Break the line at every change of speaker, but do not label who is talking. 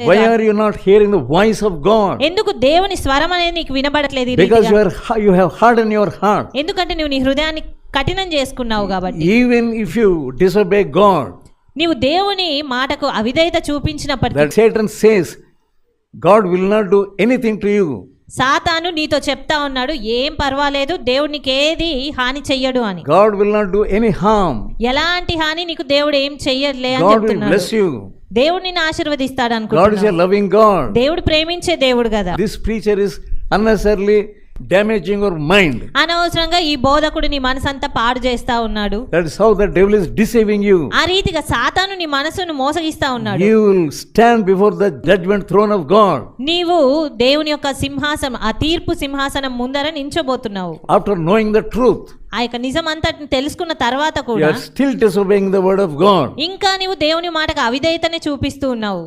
Why are you not hearing the voice of God
ఎందుకు దేవుని స్వరం అనేది నీకు వినబడట్లేదు
because you are you have hard in your heart
ఎందుకంటే నువ్వు నీ హృదయాన్ని కఠినం చేసుకున్నావు కాబట్టి.
Even if you disobey God
నీవు దేవుని మాటకు అవిధేయత చూపించినప్పటికీ
that Satan says God will not do anything to you
సాతాను నీతో చెప్తా ఉన్నాడు ఏం పర్వాలేదు దేవునికి ఏది హాని చెయ్యడు అని.
God will not do any harm
ఎలాంటి హాని నీకు దేవుడు ఏం చెయ్యలే అని చెప్తున్నాడు.
గాడ్
దేవుడు నిన్ను ఆశీర్వదిస్తాడు
God is
అనుకుంటున్నాడు
a loving God.
దేవుడు ప్రేమించే దేవుడు కదా
This preacher is unnecessarily damaging your mind.
అనవసరంగా ఈ బోధకుడు నీ మనసంతా పాడు చేస్తా ఉన్నాడు
That is how the devil is deceiving you.
ఆ రీతిగా సాతాను నీ మనసును మోసగిస్తా ఉన్నాడు
You will stand before the judgment throne of God.
నీవు దేవుని యొక్క సింహాసనం ఆ తీర్పు సింహాసనం ముందర నించోబోతున్నావు
After knowing the truth,
ఆ యొక్క నిజం అంతటిని తెలుసుకున్న తర్వాత
you
కూడా
still disobeying the word of God.
ఇంకా నీవు దేవుని మాటకు అవిధేయతనే చూపిస్తూ ఉన్నావు